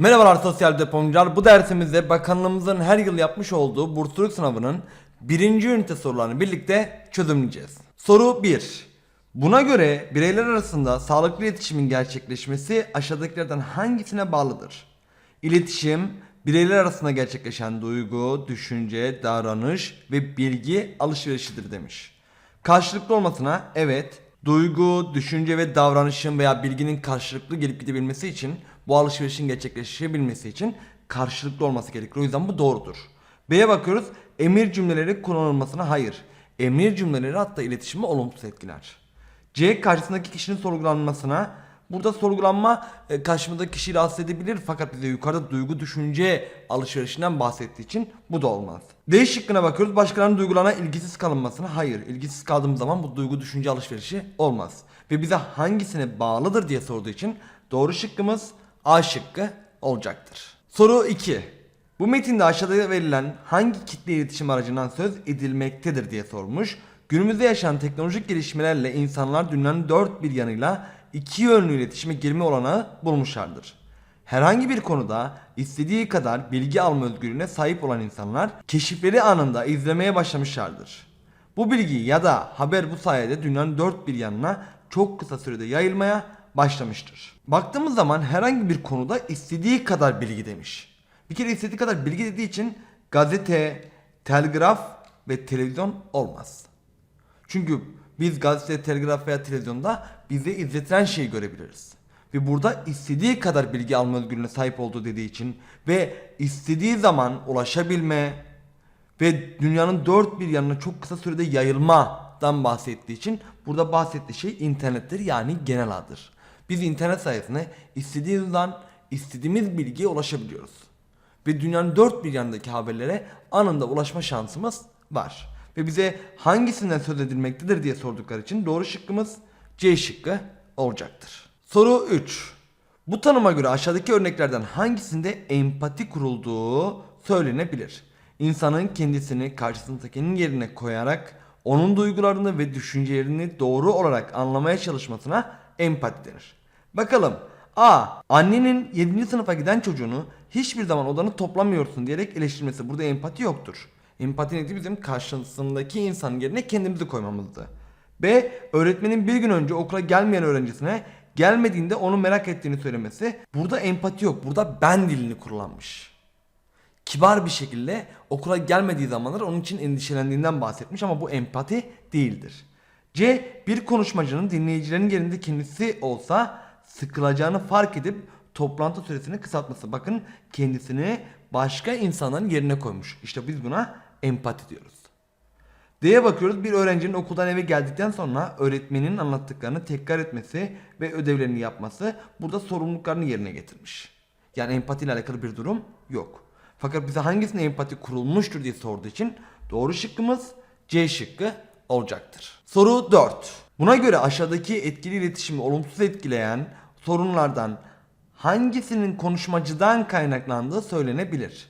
Merhabalar sosyal depomcular. Bu dersimizde bakanlığımızın her yıl yapmış olduğu bursluluk sınavının birinci ünite sorularını birlikte çözümleyeceğiz. Soru 1. Buna göre bireyler arasında sağlıklı iletişimin gerçekleşmesi aşağıdakilerden hangisine bağlıdır? İletişim, bireyler arasında gerçekleşen duygu, düşünce, davranış ve bilgi alışverişidir demiş. Karşılıklı olmasına evet, duygu, düşünce ve davranışın veya bilginin karşılıklı gelip gidebilmesi için bu alışverişin gerçekleşebilmesi için karşılıklı olması gerekir. O yüzden bu doğrudur. B'ye bakıyoruz. Emir cümleleri kullanılmasına hayır. Emir cümleleri hatta iletişimi olumsuz etkiler. C karşısındaki kişinin sorgulanmasına burada sorgulanma e, karşımızdaki kişiyi rahatsız edebilir fakat bize yukarıda duygu düşünce alışverişinden bahsettiği için bu da olmaz. D şıkkına bakıyoruz başkalarının duygularına ilgisiz kalınmasına hayır ilgisiz kaldığımız zaman bu duygu düşünce alışverişi olmaz. Ve bize hangisine bağlıdır diye sorduğu için doğru şıkkımız A şıkkı olacaktır. Soru 2. Bu metinde aşağıda verilen hangi kitle iletişim aracından söz edilmektedir diye sormuş. Günümüzde yaşanan teknolojik gelişmelerle insanlar dünyanın dört bir yanıyla iki yönlü iletişime girme olanağı bulmuşlardır. Herhangi bir konuda istediği kadar bilgi alma özgürlüğüne sahip olan insanlar keşifleri anında izlemeye başlamışlardır. Bu bilgi ya da haber bu sayede dünyanın dört bir yanına çok kısa sürede yayılmaya başlamıştır. Baktığımız zaman herhangi bir konuda istediği kadar bilgi demiş. Bir kere istediği kadar bilgi dediği için gazete, telgraf ve televizyon olmaz. Çünkü biz gazete, telgraf veya televizyonda bize izletilen şeyi görebiliriz. Ve burada istediği kadar bilgi alma özgürlüğüne sahip olduğu dediği için ve istediği zaman ulaşabilme ve dünyanın dört bir yanına çok kısa sürede yayılmadan bahsettiği için burada bahsettiği şey internettir yani genel adır. Biz internet sayesinde istediğimizden istediğimiz bilgiye ulaşabiliyoruz. Ve dünyanın dört bir yanındaki haberlere anında ulaşma şansımız var. Ve bize hangisinden söz edilmektedir diye sordukları için doğru şıkkımız C şıkkı olacaktır. Soru 3. Bu tanıma göre aşağıdaki örneklerden hangisinde empati kurulduğu söylenebilir? İnsanın kendisini karşısındakinin yerine koyarak onun duygularını ve düşüncelerini doğru olarak anlamaya çalışmasına empati denir. Bakalım. A. Annenin 7. sınıfa giden çocuğunu hiçbir zaman odanı toplamıyorsun diyerek eleştirmesi. Burada empati yoktur. Empati nedir? Bizim karşısındaki insanın yerine kendimizi koymamızdı. B. Öğretmenin bir gün önce okula gelmeyen öğrencisine gelmediğinde onu merak ettiğini söylemesi. Burada empati yok. Burada ben dilini kullanmış. Kibar bir şekilde okula gelmediği zamanlar onun için endişelendiğinden bahsetmiş ama bu empati değildir. C. Bir konuşmacının dinleyicilerin yerinde kendisi olsa sıkılacağını fark edip toplantı süresini kısaltması. Bakın kendisini başka insanların yerine koymuş. İşte biz buna empati diyoruz. D'ye bakıyoruz. Bir öğrencinin okuldan eve geldikten sonra öğretmenin anlattıklarını tekrar etmesi ve ödevlerini yapması burada sorumluluklarını yerine getirmiş. Yani empati ile alakalı bir durum yok. Fakat bize hangisine empati kurulmuştur diye sorduğu için doğru şıkkımız C şıkkı olacaktır. Soru 4. Buna göre aşağıdaki etkili iletişimi olumsuz etkileyen sorunlardan hangisinin konuşmacıdan kaynaklandığı söylenebilir?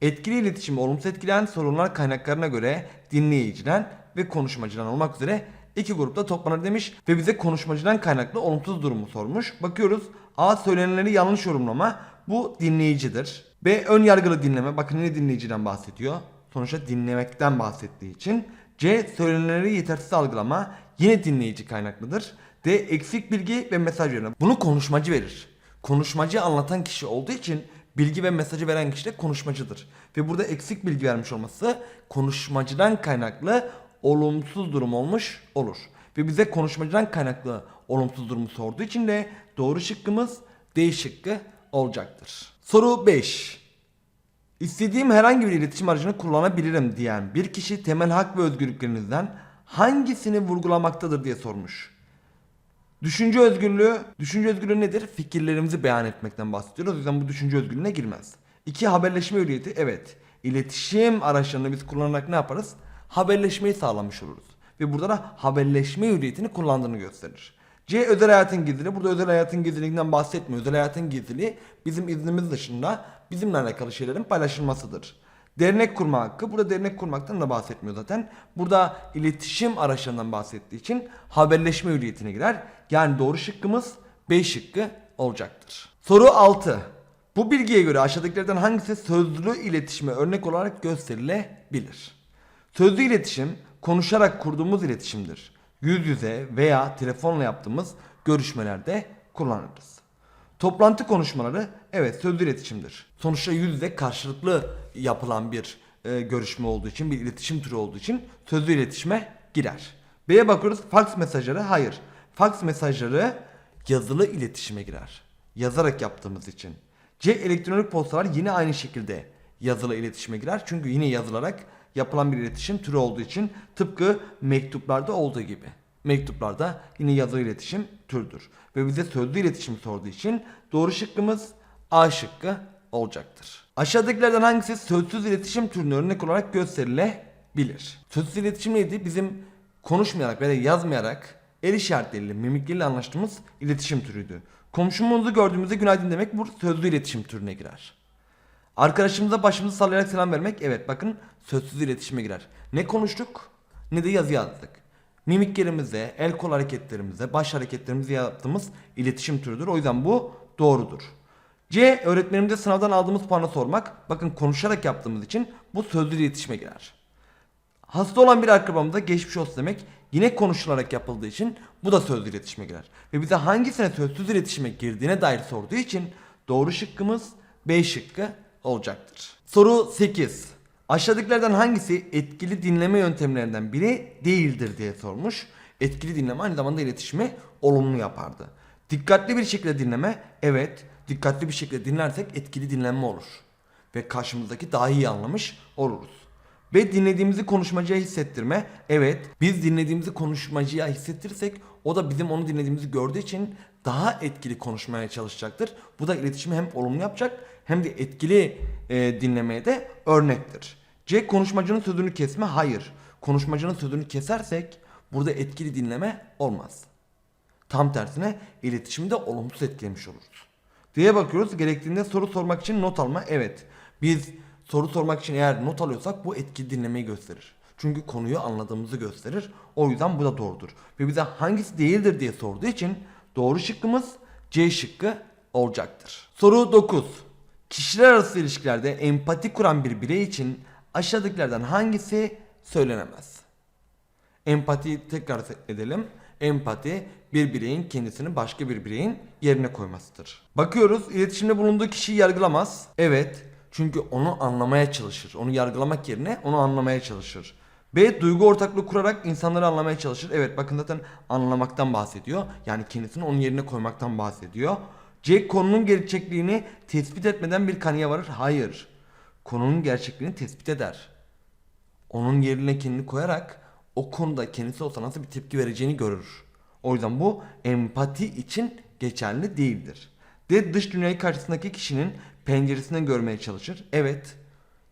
Etkili iletişimi olumsuz etkileyen sorunlar kaynaklarına göre dinleyiciden ve konuşmacıdan olmak üzere iki grupta toplanır demiş ve bize konuşmacıdan kaynaklı olumsuz durumu sormuş. Bakıyoruz A söylenenleri yanlış yorumlama bu dinleyicidir. B ön yargılı dinleme bakın yine dinleyiciden bahsediyor. Sonuçta dinlemekten bahsettiği için. C söylenenleri yetersiz algılama yine dinleyici kaynaklıdır. D eksik bilgi ve mesaj verme. Bunu konuşmacı verir. Konuşmacı anlatan kişi olduğu için bilgi ve mesajı veren kişi de konuşmacıdır. Ve burada eksik bilgi vermiş olması konuşmacıdan kaynaklı olumsuz durum olmuş olur. Ve bize konuşmacıdan kaynaklı olumsuz durumu sorduğu için de doğru şıkkımız D şıkkı olacaktır. Soru 5. İstediğim herhangi bir iletişim aracını kullanabilirim diyen bir kişi temel hak ve özgürlüklerinizden hangisini vurgulamaktadır diye sormuş. Düşünce özgürlüğü, düşünce özgürlüğü nedir? Fikirlerimizi beyan etmekten bahsediyoruz. O yüzden bu düşünce özgürlüğüne girmez. İki haberleşme hürriyeti. Evet. İletişim araçlarını biz kullanarak ne yaparız? Haberleşmeyi sağlamış oluruz. Ve burada da haberleşme hürriyetini kullandığını gösterir. C özel hayatın gizliliği. Burada özel hayatın gizliliğinden bahsetmiyor. Özel hayatın gizliliği bizim iznimiz dışında bizimle alakalı şeylerin paylaşılmasıdır. Dernek kurma hakkı. Burada dernek kurmaktan da bahsetmiyor zaten. Burada iletişim araçlarından bahsettiği için haberleşme hürriyetine girer. Yani doğru şıkkımız B şıkkı olacaktır. Soru 6. Bu bilgiye göre aşağıdakilerden hangisi sözlü iletişime örnek olarak gösterilebilir? Sözlü iletişim konuşarak kurduğumuz iletişimdir. Yüz yüze veya telefonla yaptığımız görüşmelerde kullanırız. Toplantı konuşmaları evet sözlü iletişimdir. Sonuçta yüz yüze karşılıklı yapılan bir e, görüşme olduğu için bir iletişim türü olduğu için sözlü iletişime girer. B'ye bakıyoruz fax mesajları hayır. Fax mesajları yazılı iletişime girer. Yazarak yaptığımız için. C elektronik postalar yine aynı şekilde yazılı iletişime girer. Çünkü yine yazılarak yapılan bir iletişim türü olduğu için tıpkı mektuplarda olduğu gibi. Mektuplarda yine yazılı iletişim türüdür. Ve bize sözlü iletişim sorduğu için doğru şıkkımız A şıkkı olacaktır. Aşağıdakilerden hangisi sözsüz iletişim türüne örnek olarak gösterilebilir? Sözsüz iletişim neydi? Bizim konuşmayarak veya yazmayarak el işaretleriyle, mimikleriyle anlaştığımız iletişim türüydü. Komşumuzu gördüğümüzde günaydın demek bu sözlü iletişim türüne girer. Arkadaşımıza başımızı sallayarak selam vermek evet bakın sözsüz iletişime girer. Ne konuştuk ne de yazı yazdık. Mimiklerimize, el kol hareketlerimize, baş hareketlerimize yaptığımız iletişim türüdür. O yüzden bu doğrudur. C. Öğretmenimize sınavdan aldığımız puanı sormak. Bakın konuşarak yaptığımız için bu sözlü iletişime girer. Hasta olan bir akrabamıza geçmiş olsun demek yine konuşularak yapıldığı için bu da sözlü iletişime girer. Ve bize hangisine sözsüz iletişime girdiğine dair sorduğu için doğru şıkkımız B şıkkı olacaktır. Soru 8. Aşağıdakilerden hangisi etkili dinleme yöntemlerinden biri değildir diye sormuş. Etkili dinleme aynı zamanda iletişimi olumlu yapardı. Dikkatli bir şekilde dinleme evet dikkatli bir şekilde dinlersek etkili dinlenme olur. Ve karşımızdaki daha iyi anlamış oluruz. Ve dinlediğimizi konuşmacıya hissettirme. Evet biz dinlediğimizi konuşmacıya hissettirirsek o da bizim onu dinlediğimizi gördüğü için daha etkili konuşmaya çalışacaktır. Bu da iletişimi hem olumlu yapacak hem de etkili e, dinlemeye de örnektir. C konuşmacının sözünü kesme hayır. Konuşmacının sözünü kesersek burada etkili dinleme olmaz. Tam tersine iletişimi de olumsuz etkilemiş oluruz. Diye bakıyoruz gerektiğinde soru sormak için not alma. Evet biz soru sormak için eğer not alıyorsak bu etkili dinlemeyi gösterir. Çünkü konuyu anladığımızı gösterir. O yüzden bu da doğrudur. Ve bize hangisi değildir diye sorduğu için doğru şıkkımız C şıkkı olacaktır. Soru 9. Kişiler arası ilişkilerde empati kuran bir birey için aşağıdakilerden hangisi söylenemez? Empati tekrar edelim. Empati bir bireyin kendisini başka bir bireyin yerine koymasıdır. Bakıyoruz iletişimde bulunduğu kişiyi yargılamaz. Evet çünkü onu anlamaya çalışır. Onu yargılamak yerine onu anlamaya çalışır. B. Duygu ortaklığı kurarak insanları anlamaya çalışır. Evet bakın zaten anlamaktan bahsediyor. Yani kendisini onun yerine koymaktan bahsediyor. C. Konunun gerçekliğini tespit etmeden bir kanıya varır. Hayır. Konunun gerçekliğini tespit eder onun yerine kendini koyarak o konuda kendisi olsa nasıl bir tepki vereceğini görür. O yüzden bu empati için geçerli değildir. De dış dünyayı karşısındaki kişinin penceresinden görmeye çalışır. Evet.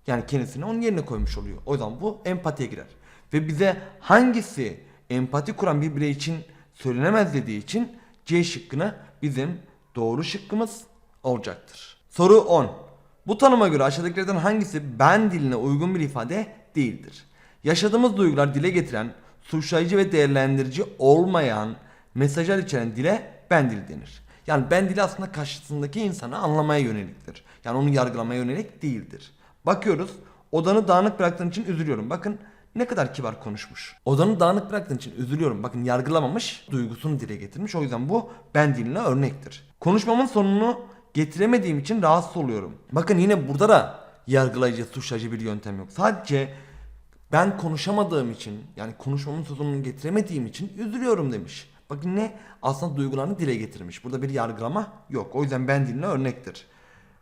Yani kendisini onun yerine koymuş oluyor. O yüzden bu empatiye girer. Ve bize hangisi empati kuran bir birey için söylenemez dediği için C şıkkını bizim doğru şıkkımız olacaktır. Soru 10. Bu tanıma göre aşağıdakilerden hangisi ben diline uygun bir ifade değildir? Yaşadığımız duygular dile getiren, suçlayıcı ve değerlendirici olmayan mesajlar içeren dile ben dili denir. Yani ben dili aslında karşısındaki insanı anlamaya yöneliktir. Yani onu yargılamaya yönelik değildir. Bakıyoruz odanı dağınık bıraktığın için üzülüyorum. Bakın ne kadar kibar konuşmuş. Odanı dağınık bıraktığın için üzülüyorum. Bakın yargılamamış, duygusunu dile getirmiş. O yüzden bu ben diline örnektir. Konuşmamın sonunu getiremediğim için rahatsız oluyorum. Bakın yine burada da yargılayıcı, suçlayıcı bir yöntem yok. Sadece ben konuşamadığım için yani konuşmamın sonunu getiremediğim için üzülüyorum demiş. Bakın ne? Aslında duygularını dile getirmiş. Burada bir yargılama yok. O yüzden ben diline örnektir.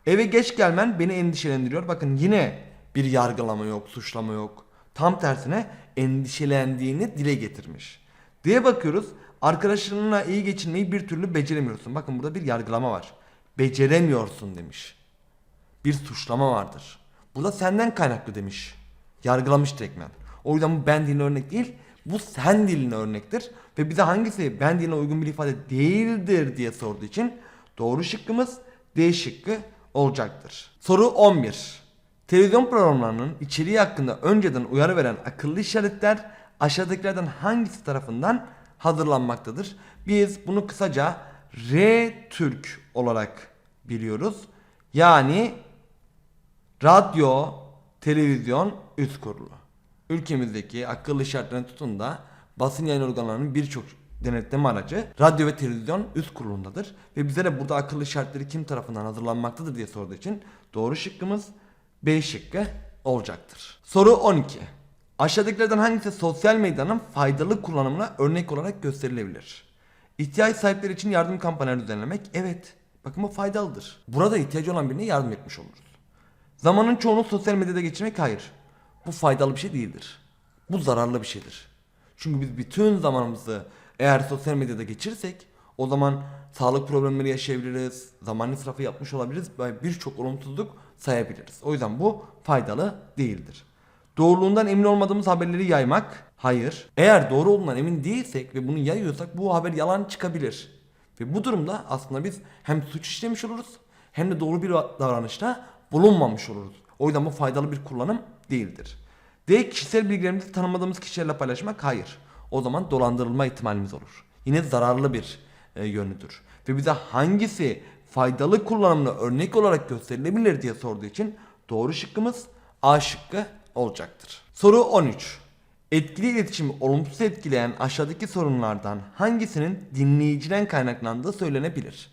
Eve geç gelmen beni endişelendiriyor. Bakın yine bir yargılama yok, suçlama yok. Tam tersine endişelendiğini dile getirmiş. Diye bakıyoruz. Arkadaşlarınla iyi geçinmeyi bir türlü beceremiyorsun. Bakın burada bir yargılama var. Beceremiyorsun demiş. Bir suçlama vardır. Burada senden kaynaklı demiş. Yargılamış direktmen. O yüzden bu ben diline örnek değil. Bu sen diline örnektir. Ve bize hangisi ben diline uygun bir ifade değildir diye sorduğu için doğru şıkkımız D şıkkı olacaktır. Soru 11. Televizyon programlarının içeriği hakkında önceden uyarı veren akıllı işaretler aşağıdakilerden hangisi tarafından hazırlanmaktadır? Biz bunu kısaca R-Türk olarak biliyoruz. Yani radyo, televizyon üst kurulu. Ülkemizdeki akıllı şartlarını tutun da basın yayın organlarının birçok denetleme aracı radyo ve televizyon üst kurulundadır. Ve bize de burada akıllı şartları kim tarafından hazırlanmaktadır diye sorduğu için doğru şıkkımız B şıkkı olacaktır. Soru 12. Aşağıdakilerden hangisi sosyal medyanın faydalı kullanımına örnek olarak gösterilebilir? İhtiyaç sahipleri için yardım kampanyaları düzenlemek evet. Bakın bu faydalıdır. Burada ihtiyacı olan birine yardım etmiş oluruz. Zamanın çoğunu sosyal medyada geçirmek hayır. Bu faydalı bir şey değildir. Bu zararlı bir şeydir. Çünkü biz bütün zamanımızı eğer sosyal medyada geçirirsek o zaman sağlık problemleri yaşayabiliriz, zaman israfı yapmış olabiliriz ve birçok olumsuzluk sayabiliriz. O yüzden bu faydalı değildir. Doğruluğundan emin olmadığımız haberleri yaymak hayır. Eğer doğru olduğundan emin değilsek ve bunu yayıyorsak bu haber yalan çıkabilir. Ve bu durumda aslında biz hem suç işlemiş oluruz hem de doğru bir davranışta bulunmamış oluruz. O yüzden bu faydalı bir kullanım değildir. D. Kişisel bilgilerimizi tanımadığımız kişilerle paylaşmak hayır. O zaman dolandırılma ihtimalimiz olur. Yine zararlı bir e, yönüdür. Ve bize hangisi faydalı kullanımına örnek olarak gösterilebilir diye sorduğu için doğru şıkkımız A şıkkı olacaktır. Soru 13. Etkili iletişimi olumsuz etkileyen aşağıdaki sorunlardan hangisinin dinleyiciden kaynaklandığı söylenebilir?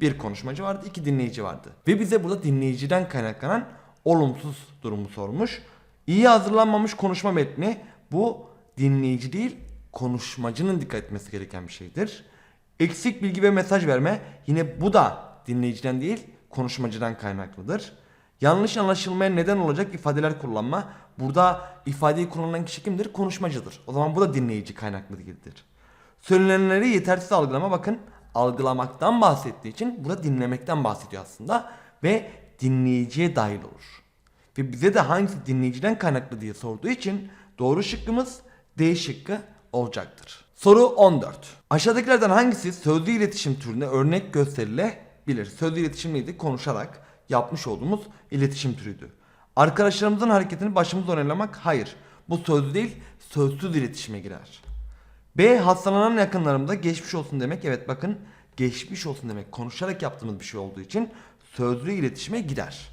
Bir konuşmacı vardı, iki dinleyici vardı. Ve bize burada dinleyiciden kaynaklanan olumsuz durumu sormuş. İyi hazırlanmamış konuşma metni bu dinleyici değil konuşmacının dikkat etmesi gereken bir şeydir. Eksik bilgi ve mesaj verme yine bu da dinleyiciden değil konuşmacıdan kaynaklıdır. Yanlış anlaşılmaya neden olacak ifadeler kullanma. Burada ifadeyi kullanan kişi kimdir? Konuşmacıdır. O zaman bu da dinleyici kaynaklı değildir. Söylenenleri yetersiz algılama bakın algılamaktan bahsettiği için burada dinlemekten bahsediyor aslında ve dinleyiciye dahil olur. Ve bize de hangisi dinleyiciden kaynaklı diye sorduğu için doğru şıkkımız D şıkkı olacaktır. Soru 14. Aşağıdakilerden hangisi sözlü iletişim türüne örnek gösterilebilir? Sözlü iletişim neydi? Konuşarak yapmış olduğumuz iletişim türüydü. Arkadaşlarımızın hareketini başımızla onaylamak hayır. Bu sözlü değil sözsüz iletişime girer. B hastalanan yakınlarımda geçmiş olsun demek. Evet bakın geçmiş olsun demek. Konuşarak yaptığımız bir şey olduğu için sözlü iletişime gider.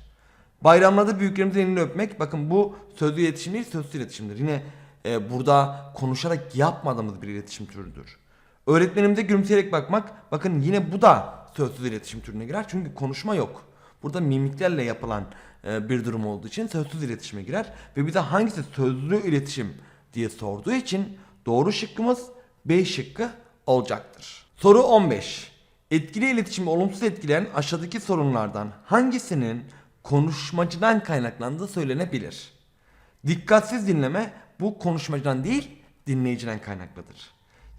Bayramlarda büyüklerimizin elini öpmek. Bakın bu sözlü iletişim değil sözlü iletişimdir. Yine e, burada konuşarak yapmadığımız bir iletişim türüdür. Öğretmenimize gülümseyerek bakmak. Bakın yine bu da sözsüz iletişim türüne girer. Çünkü konuşma yok. Burada mimiklerle yapılan e, bir durum olduğu için sözsüz iletişime girer. Ve bize hangisi sözlü iletişim diye sorduğu için doğru şıkkımız B şıkkı olacaktır. Soru 15. Etkili iletişimi olumsuz etkileyen aşağıdaki sorunlardan hangisinin konuşmacıdan kaynaklandığı söylenebilir? Dikkatsiz dinleme bu konuşmacıdan değil dinleyiciden kaynaklıdır.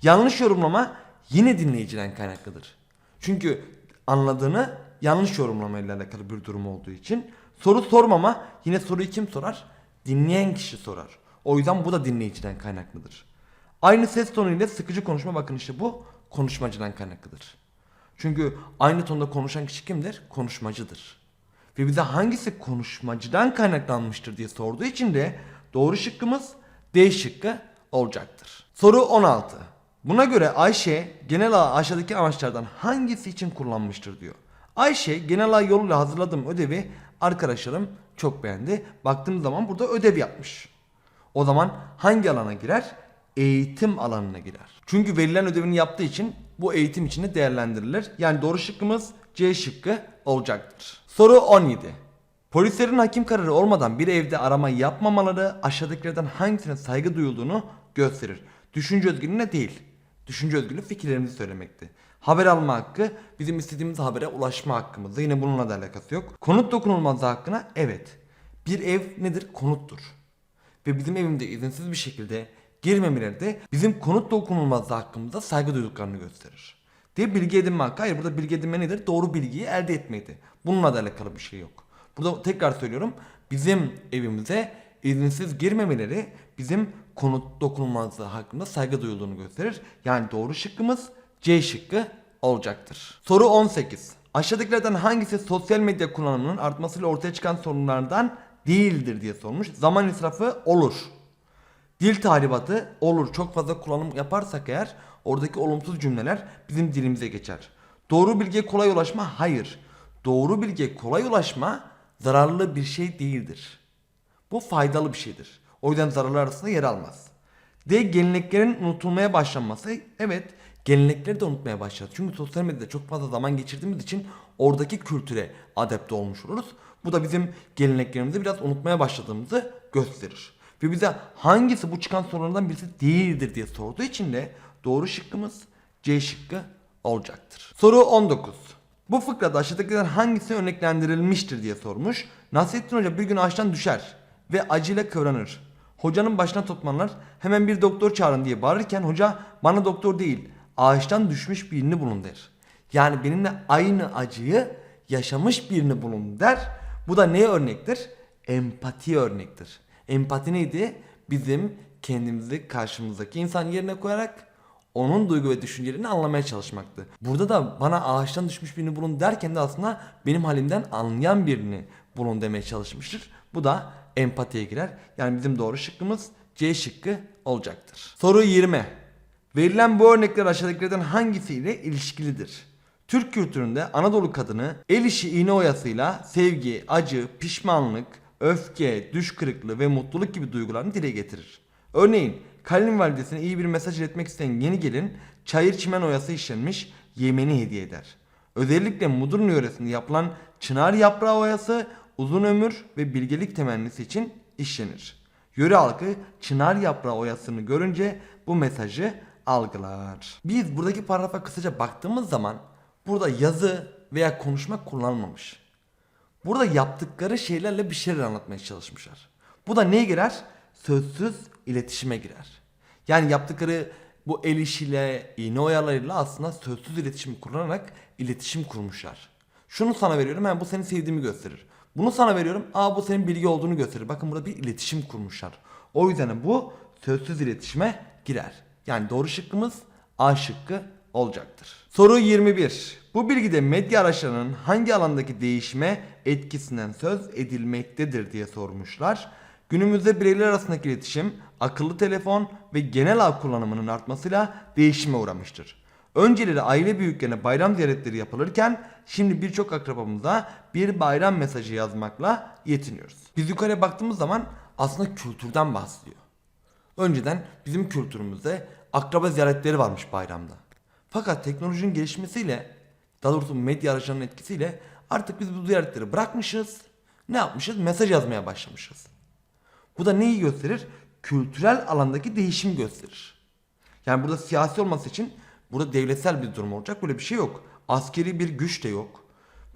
Yanlış yorumlama yine dinleyiciden kaynaklıdır. Çünkü anladığını yanlış yorumlamayla alakalı bir durum olduğu için soru sormama yine soruyu kim sorar? Dinleyen kişi sorar. O yüzden bu da dinleyiciden kaynaklıdır. Aynı ses tonuyla sıkıcı konuşma bakın işte bu konuşmacıdan kaynaklıdır. Çünkü aynı tonda konuşan kişi kimdir? Konuşmacıdır. Ve bize hangisi konuşmacıdan kaynaklanmıştır diye sorduğu için de doğru şıkkımız D şıkkı olacaktır. Soru 16. Buna göre Ayşe genel ağ aşağıdaki amaçlardan hangisi için kullanmıştır diyor. Ayşe genel ağ yoluyla hazırladığım ödevi arkadaşlarım çok beğendi. Baktığımız zaman burada ödev yapmış. O zaman hangi alana girer? Eğitim alanına girer. Çünkü verilen ödevini yaptığı için bu eğitim içinde değerlendirilir. Yani doğru şıkkımız C şıkkı olacaktır. Soru 17. Polislerin hakim kararı olmadan bir evde arama yapmamaları aşağıdakilerden hangisine saygı duyulduğunu gösterir. Düşünce özgürlüğüne değil. Düşünce özgürlüğü fikirlerimizi söylemekti. Haber alma hakkı bizim istediğimiz habere ulaşma hakkımızda. Yine bununla da alakası yok. Konut dokunulmazlığı hakkına evet. Bir ev nedir? Konuttur ve bizim evimde izinsiz bir şekilde girmemeleri de bizim konut dokunulmazlığı hakkımızda saygı duyduklarını gösterir. Diye bilgi edinme hakkı. Hayır burada bilgi edinme nedir? Doğru bilgiyi elde etmeydi. Bununla da alakalı bir şey yok. Burada tekrar söylüyorum. Bizim evimize izinsiz girmemeleri bizim konut dokunulmazlığı hakkında saygı duyulduğunu gösterir. Yani doğru şıkkımız C şıkkı olacaktır. Soru 18. Aşağıdakilerden hangisi sosyal medya kullanımının artmasıyla ortaya çıkan sorunlardan değildir diye sormuş. Zaman israfı olur. Dil tahribatı olur. Çok fazla kullanım yaparsak eğer oradaki olumsuz cümleler bizim dilimize geçer. Doğru bilgiye kolay ulaşma hayır. doğru bilgiye kolay ulaşma zararlı bir şey değildir. Bu faydalı bir şeydir. O yüzden zararlar arasında yer almaz. D. Geleneklerin unutulmaya başlanması. Evet gelenekleri de unutmaya başladı. Çünkü sosyal medyada çok fazla zaman geçirdiğimiz için oradaki kültüre adapte olmuş oluruz. Bu da bizim geleneklerimizi biraz unutmaya başladığımızı gösterir. Ve bize hangisi bu çıkan sorulardan birisi değildir diye sorduğu için de doğru şıkkımız C şıkkı olacaktır. Soru 19. Bu fıkrada aşağıdakilerden hangisi örneklendirilmiştir diye sormuş. Nasrettin Hoca bir gün ağaçtan düşer ve acıyla kıvranır. Hocanın başına toplanırlar hemen bir doktor çağırın diye bağırırken hoca bana doktor değil ağaçtan düşmüş birini bulun der. Yani benimle aynı acıyı yaşamış birini bulun der. Bu da neye örnektir? Empati örnektir. Empati neydi? Bizim kendimizi karşımızdaki insan yerine koyarak onun duygu ve düşüncelerini anlamaya çalışmaktı. Burada da bana ağaçtan düşmüş birini bulun derken de aslında benim halimden anlayan birini bulun demeye çalışmıştır. Bu da empatiye girer. Yani bizim doğru şıkkımız C şıkkı olacaktır. Soru 20. Verilen bu örnekler aşağıdakilerden hangisiyle ilişkilidir? Türk kültüründe Anadolu kadını el işi iğne oyasıyla sevgi, acı, pişmanlık, öfke, düş kırıklığı ve mutluluk gibi duygularını dile getirir. Örneğin kayınvalidesine iyi bir mesaj iletmek isteyen yeni gelin çayır çimen oyası işlenmiş yemeni hediye eder. Özellikle Mudurnu yöresinde yapılan çınar yaprağı oyası uzun ömür ve bilgelik temennisi için işlenir. Yöre halkı çınar yaprağı oyasını görünce bu mesajı algılar. Biz buradaki paragrafa kısaca baktığımız zaman burada yazı veya konuşma kullanılmamış. Burada yaptıkları şeylerle bir şeyler anlatmaya çalışmışlar. Bu da neye girer? Sözsüz iletişime girer. Yani yaptıkları bu el işiyle, iğne oyalarıyla aslında sözsüz iletişim kullanarak iletişim kurmuşlar. Şunu sana veriyorum, yani bu seni sevdiğimi gösterir. Bunu sana veriyorum, aa bu senin bilgi olduğunu gösterir. Bakın burada bir iletişim kurmuşlar. O yüzden bu sözsüz iletişime girer. Yani doğru şıkkımız A şıkkı olacaktır. Soru 21. Bu bilgide medya araçlarının hangi alandaki değişime etkisinden söz edilmektedir diye sormuşlar. Günümüzde bireyler arasındaki iletişim, akıllı telefon ve genel ağ kullanımının artmasıyla değişime uğramıştır. Önceleri aile büyüklerine bayram ziyaretleri yapılırken şimdi birçok akrabamıza bir bayram mesajı yazmakla yetiniyoruz. Biz yukarıya baktığımız zaman aslında kültürden bahsediyor. Önceden bizim kültürümüzde akraba ziyaretleri varmış bayramda. Fakat teknolojinin gelişmesiyle, daha doğrusu medya araçlarının etkisiyle artık biz bu ziyaretleri bırakmışız. Ne yapmışız? Mesaj yazmaya başlamışız. Bu da neyi gösterir? Kültürel alandaki değişim gösterir. Yani burada siyasi olması için burada devletsel bir durum olacak. Böyle bir şey yok. Askeri bir güç de yok.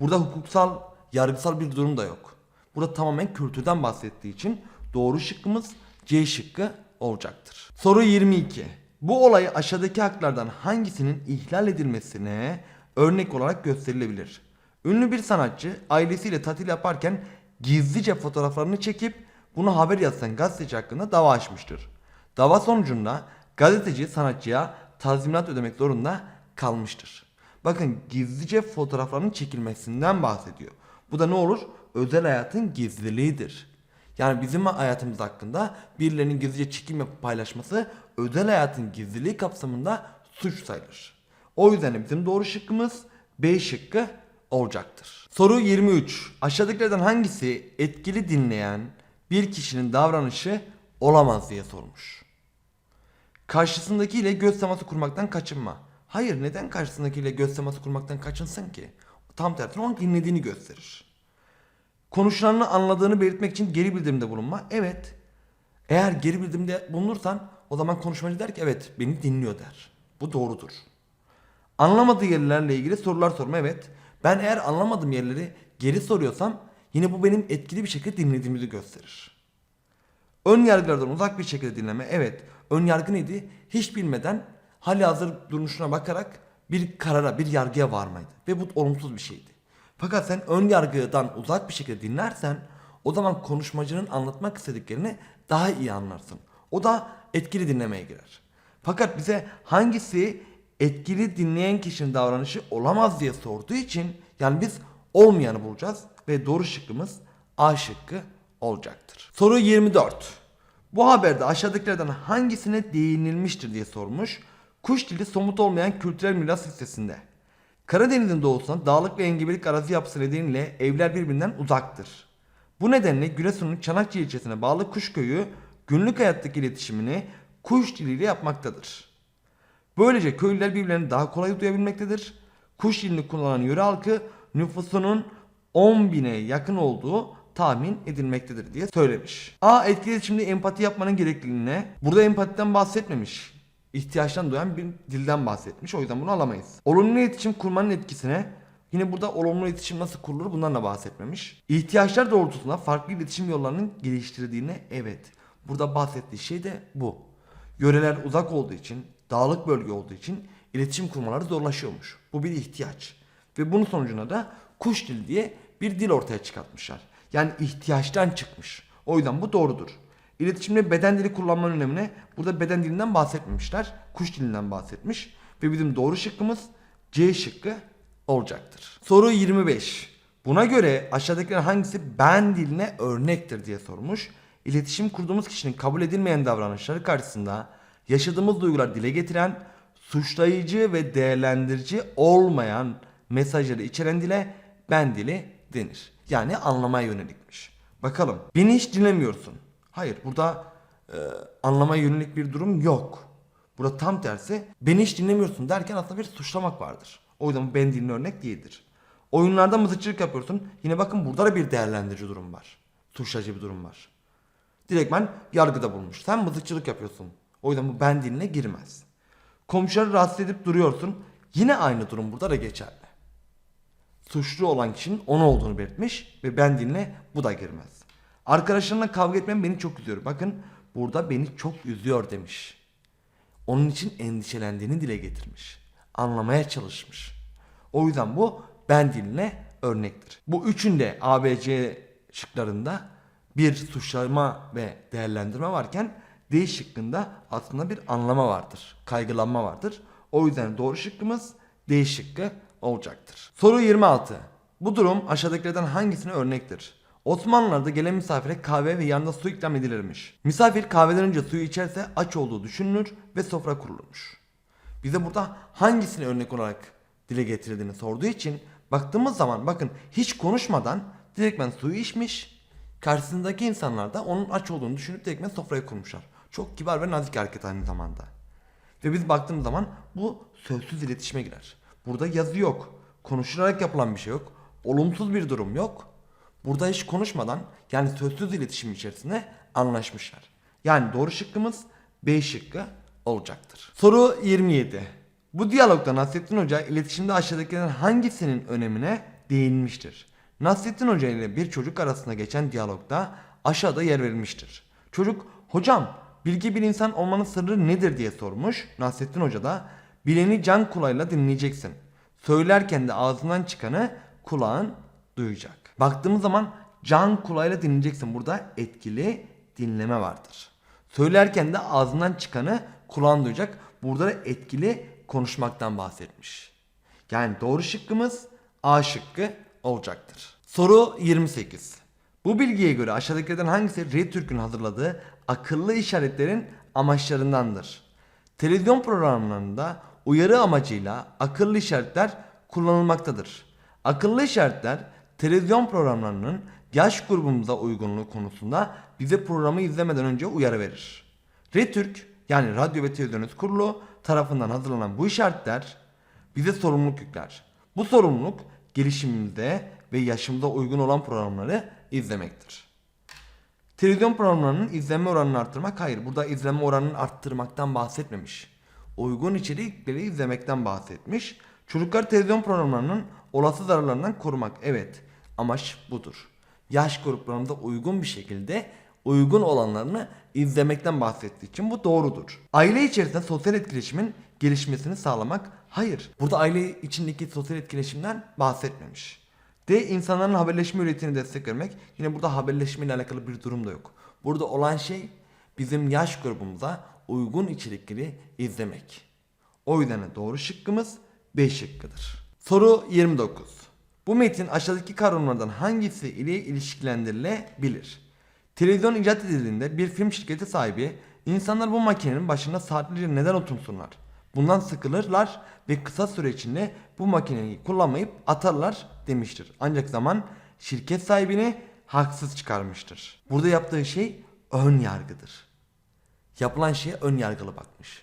Burada hukuksal, yargısal bir durum da yok. Burada tamamen kültürden bahsettiği için doğru şıkkımız C şıkkı olacaktır. Soru 22. Bu olay aşağıdaki haklardan hangisinin ihlal edilmesine örnek olarak gösterilebilir? Ünlü bir sanatçı ailesiyle tatil yaparken gizlice fotoğraflarını çekip bunu haber yazan gazeteci hakkında dava açmıştır. Dava sonucunda gazeteci sanatçıya tazminat ödemek zorunda kalmıştır. Bakın gizlice fotoğraflarının çekilmesinden bahsediyor. Bu da ne olur? Özel hayatın gizliliğidir. Yani bizim hayatımız hakkında birilerinin gizlice çekim yapıp paylaşması özel hayatın gizliliği kapsamında suç sayılır. O yüzden de bizim doğru şıkkımız B şıkkı olacaktır. Soru 23. Aşağıdakilerden hangisi etkili dinleyen bir kişinin davranışı olamaz diye sormuş. Karşısındakiyle göz teması kurmaktan kaçınma. Hayır neden karşısındakiyle göz teması kurmaktan kaçınsın ki? Tam tersine onun dinlediğini gösterir. Konuşulanını anladığını belirtmek için geri bildirimde bulunma. Evet. Eğer geri bildirimde bulunursan o zaman konuşmacı der ki evet beni dinliyor der. Bu doğrudur. Anlamadığı yerlerle ilgili sorular sorma evet. Ben eğer anlamadığım yerleri geri soruyorsam yine bu benim etkili bir şekilde dinlediğimizi gösterir. Ön yargılardan uzak bir şekilde dinleme. Evet. Ön yargı neydi? Hiç bilmeden hali hazır duruşuna bakarak bir karara, bir yargıya varmaydı. Ve bu olumsuz bir şeydi. Fakat sen ön yargıdan uzak bir şekilde dinlersen o zaman konuşmacının anlatmak istediklerini daha iyi anlarsın. O da etkili dinlemeye girer. Fakat bize hangisi etkili dinleyen kişinin davranışı olamaz diye sorduğu için yani biz olmayanı bulacağız ve doğru şıkkımız A şıkkı olacaktır. Soru 24. Bu haberde aşağıdakilerden hangisine değinilmiştir diye sormuş. Kuş dili somut olmayan kültürel miras listesinde. Karadeniz'in doğusunda dağlık ve engebelik arazi yapısı nedeniyle evler birbirinden uzaktır. Bu nedenle Giresun'un Çanakçı ilçesine bağlı Kuşköy'ü günlük hayattaki iletişimini kuş diliyle yapmaktadır. Böylece köylüler birbirlerini daha kolay duyabilmektedir. Kuş dilini kullanan yöre halkı nüfusunun 10 bine yakın olduğu tahmin edilmektedir diye söylemiş. A etkili iletişimde empati yapmanın gerekliliğine burada empatiden bahsetmemiş. İhtiyaçtan duyan bir dilden bahsetmiş. O yüzden bunu alamayız. Olumlu iletişim kurmanın etkisine yine burada olumlu iletişim nasıl kurulur bundan da bahsetmemiş. İhtiyaçlar doğrultusunda farklı iletişim yollarının geliştirdiğine evet. Burada bahsettiği şey de bu. Yöreler uzak olduğu için, dağlık bölge olduğu için iletişim kurmaları zorlaşıyormuş. Bu bir ihtiyaç. Ve bunun sonucunda da kuş dili diye bir dil ortaya çıkartmışlar. Yani ihtiyaçtan çıkmış. O yüzden bu doğrudur. İletişimde beden dili kullanmanın önemine burada beden dilinden bahsetmemişler. Kuş dilinden bahsetmiş. Ve bizim doğru şıkkımız C şıkkı olacaktır. Soru 25. Buna göre aşağıdakilerin hangisi ben diline örnektir diye sormuş. İletişim kurduğumuz kişinin kabul edilmeyen davranışları karşısında yaşadığımız duygular dile getiren, suçlayıcı ve değerlendirici olmayan mesajları içeren dile ben dili denir. Yani anlamaya yönelikmiş. Bakalım. Beni hiç dinlemiyorsun. Hayır burada e, anlamaya yönelik bir durum yok. Burada tam tersi beni hiç dinlemiyorsun derken aslında bir suçlamak vardır. O yüzden bu ben dilin örnek değildir. Oyunlarda mızıkçılık yapıyorsun. Yine bakın burada da bir değerlendirici durum var. Suçlayıcı bir durum var. Direktmen yargıda bulmuş. Sen mızıkçılık yapıyorsun. O yüzden bu ben diline girmez. Komşuları rahatsız edip duruyorsun. Yine aynı durum burada da geçerli. Suçlu olan kişinin onu olduğunu belirtmiş ve ben diline bu da girmez. Arkadaşlarımla kavga etmem beni çok üzüyor. Bakın burada beni çok üzüyor demiş. Onun için endişelendiğini dile getirmiş. Anlamaya çalışmış. O yüzden bu ben diline örnektir. Bu üçünde ABC şıklarında bir suçlama ve değerlendirme varken D şıkkında aslında bir anlama vardır. Kaygılanma vardır. O yüzden doğru şıkkımız D şıkkı olacaktır. Soru 26. Bu durum aşağıdakilerden hangisine örnektir? Osmanlılarda gelen misafire kahve ve yanında su ikram edilirmiş. Misafir kahveden önce suyu içerse aç olduğu düşünülür ve sofra kurulurmuş. Bize burada hangisini örnek olarak dile getirildiğini sorduğu için baktığımız zaman bakın hiç konuşmadan direktmen suyu içmiş. Karşısındaki insanlar da onun aç olduğunu düşünüp direktmen sofrayı kurmuşlar. Çok kibar ve nazik hareket aynı zamanda. Ve biz baktığımız zaman bu sözsüz iletişime girer. Burada yazı yok. Konuşularak yapılan bir şey yok. Olumsuz bir durum yok. Burada hiç konuşmadan yani sözsüz iletişim içerisinde anlaşmışlar. Yani doğru şıkkımız B şıkkı olacaktır. Soru 27. Bu diyalogda Nasrettin Hoca iletişimde aşağıdakilerin hangisinin önemine değinmiştir? Nasrettin Hoca ile bir çocuk arasında geçen diyalogda aşağıda yer verilmiştir. Çocuk, hocam bilgi bir insan olmanın sırrı nedir diye sormuş. Nasrettin Hoca da bileni can kulağıyla dinleyeceksin. Söylerken de ağzından çıkanı kulağın duyacak. Baktığımız zaman can kulağıyla dinleyeceksin. Burada etkili dinleme vardır. Söylerken de ağzından çıkanı kulağın duyacak. Burada da etkili konuşmaktan bahsetmiş. Yani doğru şıkkımız A şıkkı olacaktır. Soru 28. Bu bilgiye göre aşağıdakilerden hangisi RTÜRK'ün hazırladığı akıllı işaretlerin amaçlarındandır? Televizyon programlarında uyarı amacıyla akıllı işaretler kullanılmaktadır. Akıllı işaretler televizyon programlarının yaş grubumuza uygunluğu konusunda bize programı izlemeden önce uyarı verir. RTÜRK yani Radyo ve Televizyon Kurulu tarafından hazırlanan bu işaretler bize sorumluluk yükler. Bu sorumluluk gelişimimizde ve yaşımda uygun olan programları izlemektir. Televizyon programlarının izlenme oranını arttırmak hayır. Burada izlenme oranını arttırmaktan bahsetmemiş. Uygun içerikleri izlemekten bahsetmiş. Çocuklar televizyon programlarının olası zararlarından korumak. Evet. Amaç budur. Yaş gruplarında uygun bir şekilde uygun olanlarını izlemekten bahsettiği için bu doğrudur. Aile içerisinde sosyal etkileşimin gelişmesini sağlamak hayır. Burada aile içindeki sosyal etkileşimden bahsetmemiş. D. insanların haberleşme üretimini destek vermek. Yine burada haberleşme ile alakalı bir durum da yok. Burada olan şey bizim yaş grubumuza uygun içerikleri izlemek. O yüzden de doğru şıkkımız B şıkkıdır. Soru 29. Bu metin aşağıdaki kavramlardan hangisi ile ilişkilendirilebilir? Televizyon icat edildiğinde bir film şirketi sahibi insanlar bu makinenin başında saatlerce neden otursunlar? Bundan sıkılırlar ve kısa süre içinde bu makineyi kullanmayıp atarlar demiştir. Ancak zaman şirket sahibini haksız çıkarmıştır. Burada yaptığı şey ön yargıdır. Yapılan şeye ön yargılı bakmış.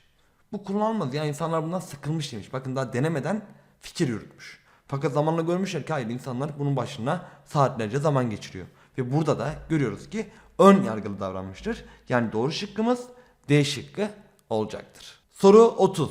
Bu kullanılmaz ya insanlar bundan sıkılmış demiş. Bakın daha denemeden fikir yürütmüş. Fakat zamanla görmüşler ki hayır insanlar bunun başına saatlerce zaman geçiriyor. Ve burada da görüyoruz ki ön yargılı davranmıştır. Yani doğru şıkkımız D şıkkı olacaktır. Soru 30.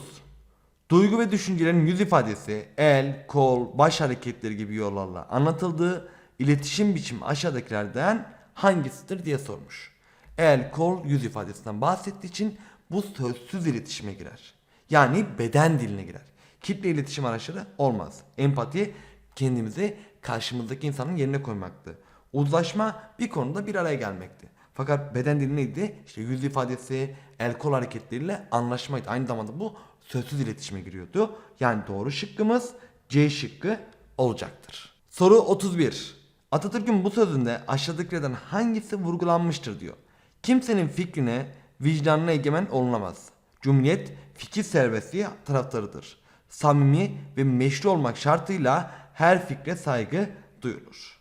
Duygu ve düşüncelerin yüz ifadesi, el, kol, baş hareketleri gibi yollarla anlatıldığı iletişim biçimi aşağıdakilerden hangisidir diye sormuş. El, kol, yüz ifadesinden bahsettiği için bu sözsüz iletişime girer. Yani beden diline girer. Kitle iletişim araçları olmaz. Empati kendimizi karşımızdaki insanın yerine koymaktı. Uzlaşma bir konuda bir araya gelmekti. Fakat beden dili neydi? İşte yüz ifadesi, el kol hareketleriyle anlaşmaydı. Aynı zamanda bu sözsüz iletişime giriyordu. Yani doğru şıkkımız C şıkkı olacaktır. Soru 31. Atatürk'ün bu sözünde aşağıdakilerden hangisi vurgulanmıştır diyor. Kimsenin fikrine, vicdanına egemen olunamaz. Cumhuriyet fikir serbestliği taraftarıdır. Samimi ve meşru olmak şartıyla her fikre saygı duyulur.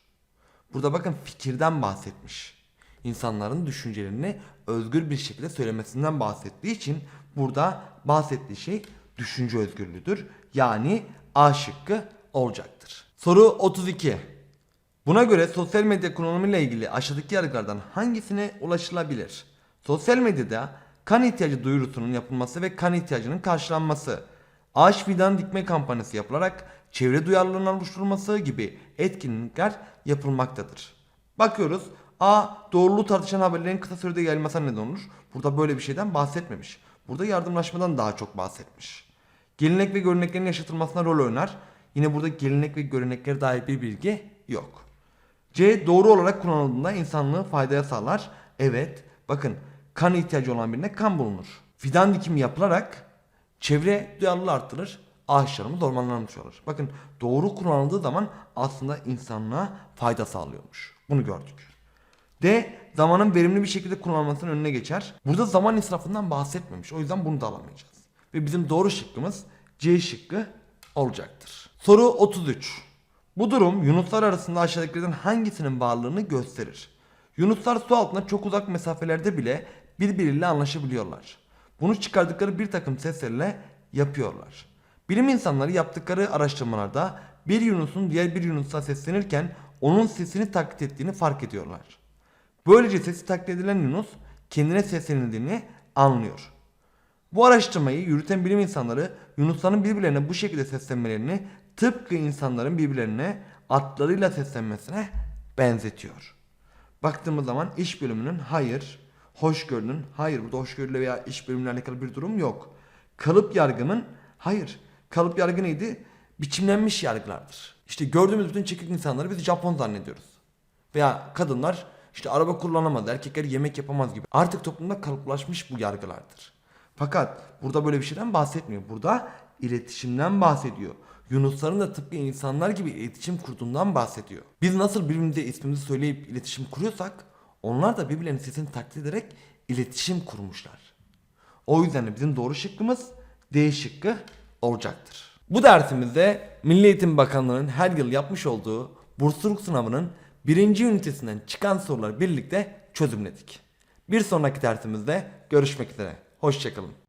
Burada bakın fikirden bahsetmiş. İnsanların düşüncelerini özgür bir şekilde söylemesinden bahsettiği için burada bahsettiği şey düşünce özgürlüğüdür. Yani A şıkkı olacaktır. Soru 32. Buna göre sosyal medya kullanımıyla ilgili aşağıdaki yargılardan hangisine ulaşılabilir? Sosyal medyada kan ihtiyacı duyurusunun yapılması ve kan ihtiyacının karşılanması, ağaç fidan dikme kampanyası yapılarak çevre duyarlılığının oluşturulması gibi etkinlikler yapılmaktadır. Bakıyoruz A. Doğruluğu tartışan haberlerin kısa sürede yayılmasına neden olur. Burada böyle bir şeyden bahsetmemiş. Burada yardımlaşmadan daha çok bahsetmiş. Gelenek ve göreneklerin yaşatılmasına rol oynar. Yine burada gelenek ve göreneklere dair bir bilgi yok. C. Doğru olarak kullanıldığında insanlığı faydaya sağlar. Evet. Bakın kan ihtiyacı olan birine kan bulunur. Fidan dikimi yapılarak çevre duyarlılığı arttırır. Ağaçlarımız ormanlanmış olur. Bakın doğru kullanıldığı zaman aslında insanlığa fayda sağlıyormuş. Bunu gördük. D. Zamanın verimli bir şekilde kullanılmasının önüne geçer. Burada zaman israfından bahsetmemiş. O yüzden bunu da alamayacağız. Ve bizim doğru şıkkımız C şıkkı olacaktır. Soru 33. Bu durum yunuslar arasında aşağıdakilerden hangisinin varlığını gösterir? Yunuslar su altında çok uzak mesafelerde bile birbiriyle anlaşabiliyorlar. Bunu çıkardıkları bir takım seslerle yapıyorlar. Bilim insanları yaptıkları araştırmalarda bir yunusun diğer bir yunusa seslenirken onun sesini taklit ettiğini fark ediyorlar. Böylece sesi taklit edilen Yunus kendine seslenildiğini anlıyor. Bu araştırmayı yürüten bilim insanları Yunusların birbirlerine bu şekilde seslenmelerini tıpkı insanların birbirlerine atlarıyla seslenmesine benzetiyor. Baktığımız zaman iş bölümünün hayır, hoşgörünün hayır burada hoşgörüyle veya iş bölümüyle alakalı bir durum yok. Kalıp yargının hayır. Kalıp yargı neydi? Biçimlenmiş yargılardır. İşte gördüğümüz bütün çekik insanları biz Japon zannediyoruz. Veya kadınlar işte araba kullanamaz, erkekler yemek yapamaz gibi. Artık toplumda kalıplaşmış bu yargılardır. Fakat burada böyle bir şeyden bahsetmiyor. Burada iletişimden bahsediyor. Yunusların da tıpkı insanlar gibi iletişim kurduğundan bahsediyor. Biz nasıl birbirimize ismimizi söyleyip iletişim kuruyorsak onlar da birbirlerinin sesini taklit ederek iletişim kurmuşlar. O yüzden de bizim doğru şıkkımız D şıkkı olacaktır. Bu dersimizde Milli Eğitim Bakanlığı'nın her yıl yapmış olduğu bursluluk sınavının birinci ünitesinden çıkan soruları birlikte çözümledik. Bir sonraki dersimizde görüşmek üzere. Hoşçakalın.